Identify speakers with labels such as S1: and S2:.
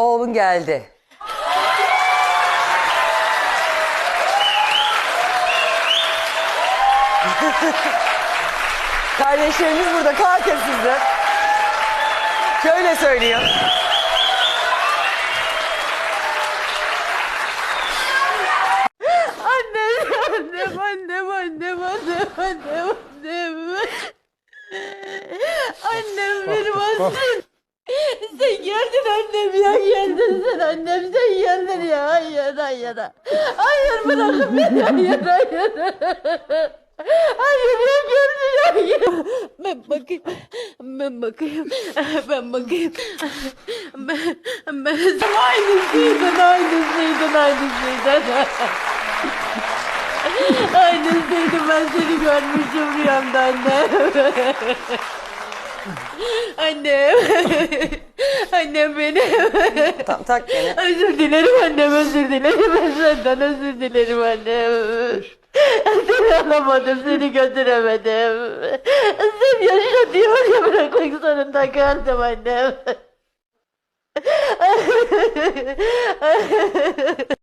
S1: Oğlun geldi. Kardeşlerimiz burada. Kalkın siz de. Şöyle söyleyeyim.
S2: Annem, annem, annem, annem, annem, annem, annem. Annem benim annem. Sen geldin annem ya geldin sen annem. Sen geldin ya. Hayır hayır hayır bırakın beni. Hayır hayır hayır ya geldin hayır. ben bakayım. Ben bakayım. Ben bakayım. Ben, ben sen aynısıydın aynısıydın aynısıydın. Aynısıydı ben seni görmüşüm rüyamda anne. Annem. Annem benim.
S1: Tam tak beni.
S2: Özür dilerim annem özür dilerim. Ben senden özür dilerim annem. Seni alamadım, seni götüremedim. Sen yaşa diyor ya bırakmak zorunda kaldım annem.